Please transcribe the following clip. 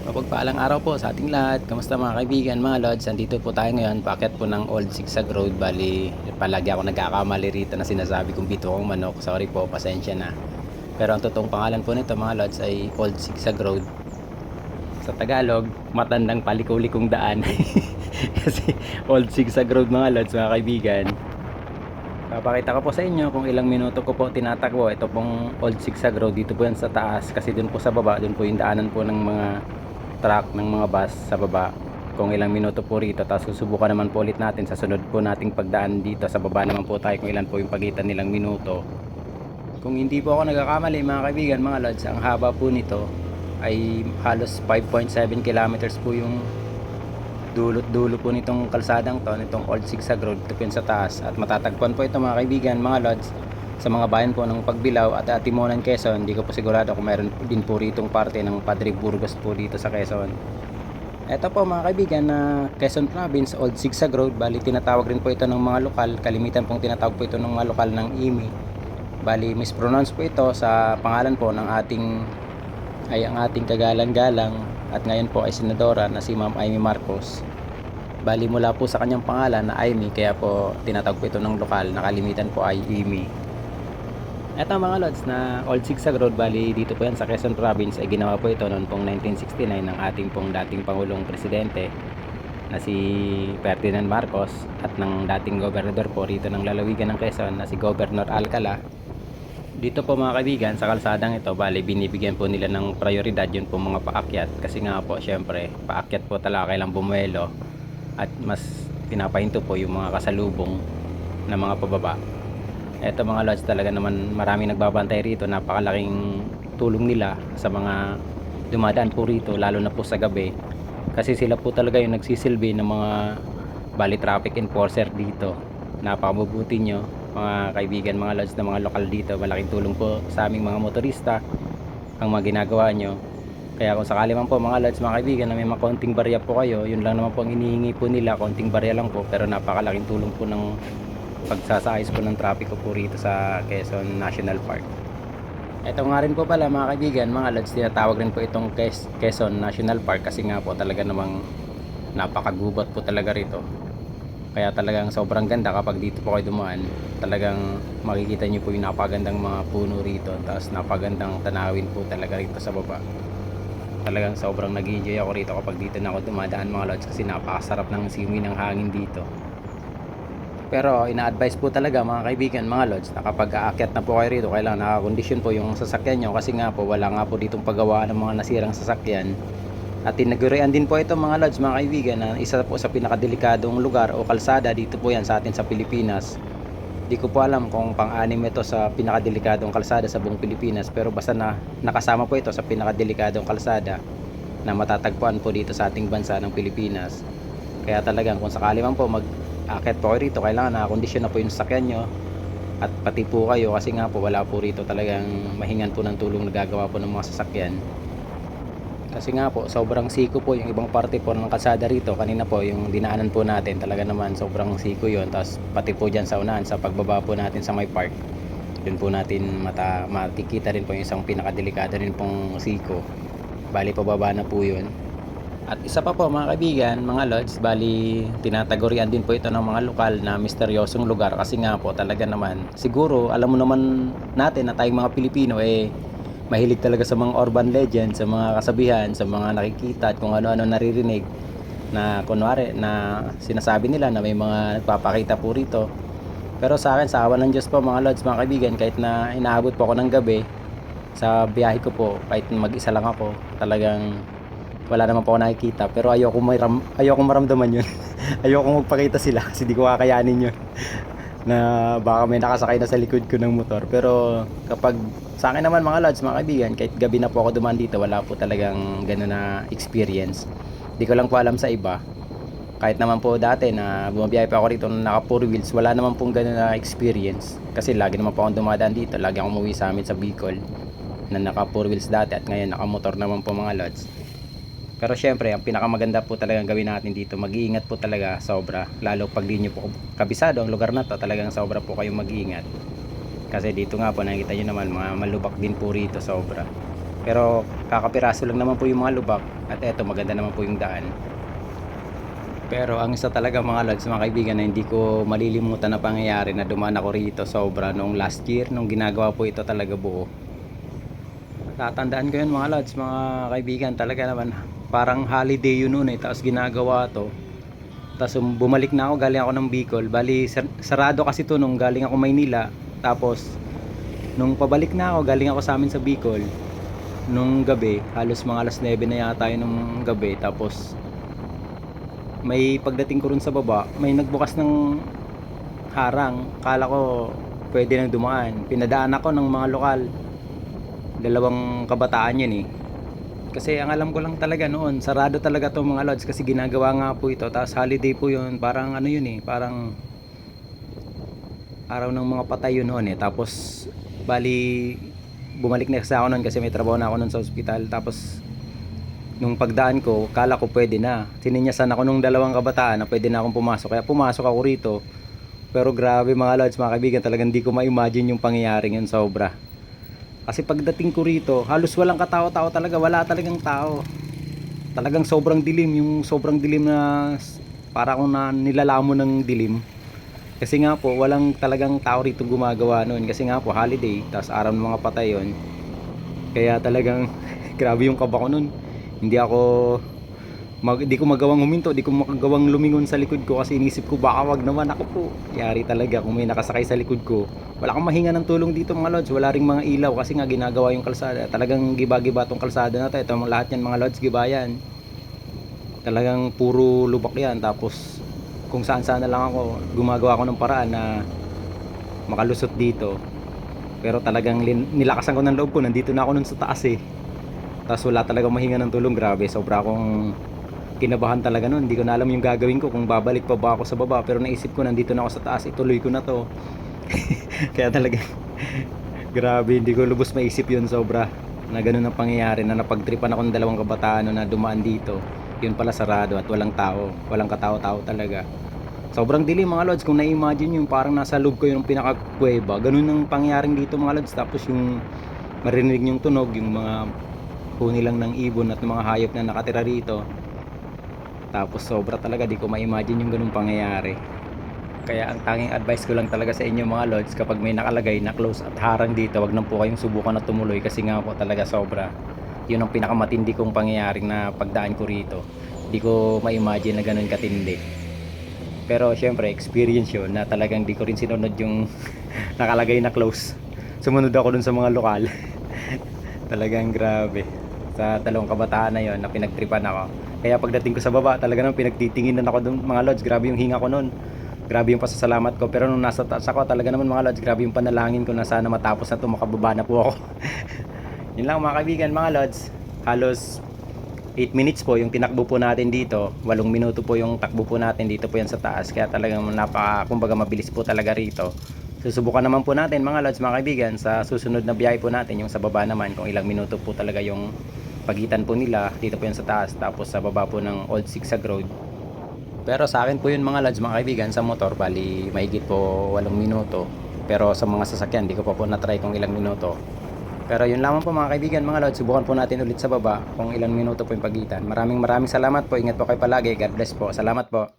Mapagpaalang araw po sa ating lahat. Kamusta mga kaibigan, mga lods? Andito po tayo ngayon, packet po ng Old Sigsag Road. Bali, palagi ako nagkakamali rito na sinasabi kong bito kong manok. Sorry po, pasensya na. Pero ang totoong pangalan po nito mga lods ay Old Sigsag Road. Sa Tagalog, matandang palikulikong daan. Kasi Old Sigsag Road mga lods, mga kaibigan. Papakita ko po sa inyo kung ilang minuto ko po tinatakbo. Ito pong Old Sigsag Road. Dito po yan sa taas. Kasi dun po sa baba, dun po yung daanan po ng mga truck ng mga bus sa baba. Kung ilang minuto po rito tapos susubukan naman po ulit natin. Sa sunod po nating pagdaan dito sa baba naman po tayo kung ilan po yung pagitan nilang minuto. Kung hindi po ako nagkakamali mga kaibigan mga lods ang haba po nito ay halos 5.7 kilometers po yung dulot dulo po nitong kalsadang to nitong Old Sigsag Road yun sa taas. At matatagpuan po ito mga kaibigan mga lods sa mga bayan po ng Pagbilao at Atimonan, Quezon. Hindi ko po sigurado kung meron din po ritong parte ng Padre Burgos po dito sa Quezon. Ito po mga kaibigan na Quezon Province, Old Sigsag Road. Bali tinatawag rin po ito ng mga lokal. Kalimitan pong tinatawag po ito ng mga lokal ng IMI. Bali mispronounce po ito sa pangalan po ng ating ay ang ating kagalang-galang at ngayon po ay senadora na si Ma'am Amy Marcos. Bali mula po sa kanyang pangalan na Amy kaya po tinatawag po ito ng lokal. Nakalimitan po ay IMI. Eto mga lods na Old Sigsag Road bali dito po yan sa Quezon Province. Ay ginawa po ito noon pong 1969 ng ating pong dating Pangulong Presidente na si Ferdinand Marcos at ng dating gobernador po rito ng lalawigan ng Quezon na si Governor Alcala. Dito po mga kaibigan sa kalsadang ito bali binibigyan po nila ng prioridad yun po mga paakyat. Kasi nga po syempre paakyat po talaga kailang bumuelo at mas pinapahinto po yung mga kasalubong na mga pababa eto mga lodge talaga naman marami nagbabantay rito. Napakalaking tulong nila sa mga dumadaan po rito lalo na po sa gabi. Kasi sila po talaga yung nagsisilbi ng mga bali traffic enforcer dito. Napakabubuti nyo mga kaibigan mga lodge na mga lokal dito. Malaking tulong po sa aming mga motorista ang mga ginagawa nyo. Kaya kung sakali man po mga lodge mga kaibigan na may mga konting barya po kayo yun lang naman po ang hinihingi po nila. Konting barya lang po pero napakalaking tulong po ng pagsasayos po ng trapiko po rito sa Quezon National Park. Ito nga rin po pala mga kaibigan, mga lods, tinatawag rin po itong Quez- Quezon National Park kasi nga po talaga namang napakagubot po talaga rito. Kaya talagang sobrang ganda kapag dito po kayo dumaan. Talagang makikita nyo po yung napagandang mga puno rito. Tapos napagandang tanawin po talaga rito sa baba. Talagang sobrang nag-enjoy ako rito kapag dito na ako dumadaan mga lods kasi napakasarap ng simoy ng hangin dito. Pero ina-advise po talaga mga kaibigan, mga lods, na kapag aakyat na po kayo rito, kailangan nakakondisyon po yung sasakyan nyo kasi nga po wala nga po ditong paggawaan ng mga nasirang sasakyan. At tinagurian din po ito mga lods, mga kaibigan, na isa po sa pinakadelikadong lugar o kalsada dito po yan sa atin sa Pilipinas. Di ko po alam kung pang-anim ito sa pinakadelikadong kalsada sa buong Pilipinas pero basta na nakasama po ito sa pinakadelikadong kalsada na matatagpuan po dito sa ating bansa ng Pilipinas. Kaya talagang kung sakali man po mag akit po rito, kailangan nakakondisyon na po yung sasakyan nyo at pati po kayo kasi nga po wala po rito talagang mahingan po ng tulong na gagawa po ng mga sasakyan. Kasi nga po, sobrang siko po yung ibang parte po ng kalsada rito. Kanina po, yung dinaanan po natin, talaga naman sobrang siko yon Tapos pati po dyan sa unahan, sa pagbaba po natin sa may park. Yun po natin mata, makikita rin po yung isang pinakadelikado rin pong siko. Bali, pababa na po yun. At isa pa po mga kaibigan, mga lods, bali tinatagurian din po ito ng mga lokal na misteryosong lugar kasi nga po talaga naman siguro alam mo naman natin na tayong mga Pilipino eh mahilig talaga sa mga urban legends, sa mga kasabihan, sa mga nakikita at kung ano-ano naririnig na kunwari na sinasabi nila na may mga nagpapakita po rito. Pero sa akin, sa awan ng Diyos po mga lods, mga kaibigan, kahit na inaabot po ako ng gabi sa biyahe ko po, kahit mag-isa lang ako, talagang wala naman po ako nakikita pero ayoko maram ayoko maramdaman yun. Ayoko magpakita sila kasi di ko kakayanin yun. Na baka may nakasakay na sa likod ko ng motor. Pero kapag sa akin naman mga lads mga kaibigan kahit gabi na po ako dumaan dito wala po talagang gano'n na experience. Di ko lang po alam sa iba. Kahit naman po dati na bumabiyahe pa ako rito na naka 4 wheels wala naman pong gano'n na experience. Kasi lagi naman po akong dumadaan dito. Lagi akong umuwi sa amin sa Bicol na naka 4 wheels dati at ngayon naka motor naman po mga lods pero syempre, ang pinakamaganda po talagang gawin natin dito, mag-iingat po talaga sobra. Lalo pag di nyo po kabisado ang lugar na to, talagang sobra po kayong mag-iingat. Kasi dito nga po, nakikita nyo naman, mga malubak din po rito sobra. Pero kakapiraso lang naman po yung mga lubak at eto maganda naman po yung daan. Pero ang isa talaga mga lods, mga kaibigan na hindi ko malilimutan na pangyayari na dumaan ako rito sobra nung last year nung ginagawa po ito talaga buo. Tatandaan ko yun mga lods, mga kaibigan talaga naman parang holiday yun noon eh tapos ginagawa to. Tapos um, bumalik na ako, galing ako ng Bicol. Bali sar- sarado kasi to nung galing ako Maynila. Tapos nung pabalik na ako, galing ako sa amin sa Bicol nung gabi, halos mga alas 9 na yata yun nung gabi. Tapos may pagdating ko rin sa baba, may nagbukas ng harang. Kala ko pwede nang dumaan. Pinadaan ako ng mga lokal. Dalawang kabataan yun eh. Kasi ang alam ko lang talaga noon, sarado talaga to mga lods kasi ginagawa nga po ito. Tapos holiday po yun, parang ano yun eh, parang araw ng mga patay yun noon eh. Tapos bali bumalik na kasi ako noon kasi may trabaho na ako noon sa ospital. Tapos nung pagdaan ko, kala ko pwede na. Sininyasan ako nung dalawang kabataan na pwede na akong pumasok. Kaya pumasok ako rito. Pero grabe mga lods, mga kaibigan, talagang hindi ko ma-imagine yung pangyayaring yun sobra. Kasi pagdating ko rito, halos walang katao-tao talaga, wala talagang tao. Talagang sobrang dilim, yung sobrang dilim na para akong na nilalamo ng dilim. Kasi nga po, walang talagang tao rito gumagawa noon. Kasi nga po, holiday, tapos araw ng mga patay yun. Kaya talagang grabe yung kaba ko noon. Hindi ako mag, di ko magawang huminto, di ko magawang lumingon sa likod ko kasi inisip ko baka wag naman ako po. Yari talaga kung may nakasakay sa likod ko. Wala akong mahinga ng tulong dito mga lods, wala ring mga ilaw kasi nga ginagawa yung kalsada. Talagang giba-giba tong kalsada na to. Ito lahat yan mga lods, giba yan. Talagang puro lubak yan tapos kung saan saan na lang ako gumagawa ako ng paraan na makalusot dito. Pero talagang nilakasan ko ng loob ko, nandito na ako nun sa taas eh. Tapos wala talaga mahinga ng tulong, grabe. Sobra akong kinabahan talaga nun. Hindi ko na alam yung gagawin ko kung babalik pa ba ako sa baba. Pero naisip ko, nandito na ako sa taas, ituloy ko na to. Kaya talaga, grabe, hindi ko lubos maisip yun sobra. Na ganun ang pangyayari, na napagtripan ako ng dalawang kabataan na dumaan dito. Yun pala sarado at walang tao. Walang katao-tao talaga. Sobrang dilim mga lods. Kung na-imagine yung parang nasa loob ko yung pinaka-kuweba. Ganun ang pangyayaring dito mga lods. Tapos yung marinig yung tunog, yung mga huni lang ng ibon at ng mga hayop na nakatira rito. Tapos sobra talaga, di ko ma-imagine yung ganung pangyayari. Kaya ang tanging advice ko lang talaga sa inyo mga lods, kapag may nakalagay na close at harang dito, wag nang po kayong subukan na tumuloy kasi nga po talaga sobra. Yun ang pinakamatindi kong pangyayaring na pagdaan ko rito. Di ko ma-imagine na ganun katindi. Pero syempre, experience yun na talagang di ko rin sinunod yung nakalagay na close. Sumunod ako dun sa mga lokal. talagang grabe. Sa dalawang kabataan na yon na pinagtripan ako. Kaya pagdating ko sa baba, talaga nang pinagtitinginan ako dun mga lods. Grabe yung hinga ko nun. Grabe yung pasasalamat ko. Pero nung nasa taas ako, talaga naman mga lods, grabe yung panalangin ko na sana matapos na ito, makababa na po ako. Yun lang mga kaibigan, mga lods. Halos 8 minutes po yung tinakbo po natin dito. 8 minuto po yung takbo po natin dito po yan sa taas. Kaya talagang napaka, kumbaga mabilis po talaga rito. Susubukan naman po natin mga lods, mga kaibigan, sa susunod na biyahe po natin, yung sa baba naman, kung ilang minuto po talaga yung pagitan po nila, dito po yan sa taas, tapos sa baba po ng Old Sigsag Road. Pero sa akin po yun mga lods, mga kaibigan, sa motor, bali mahigit po 8 minuto. Pero sa mga sasakyan, di ko pa po na-try kung ilang minuto. Pero yun lamang po mga kaibigan, mga lods, subukan po natin ulit sa baba kung ilang minuto po yung pagitan. Maraming maraming salamat po, ingat po kayo palagi, God bless po, salamat po.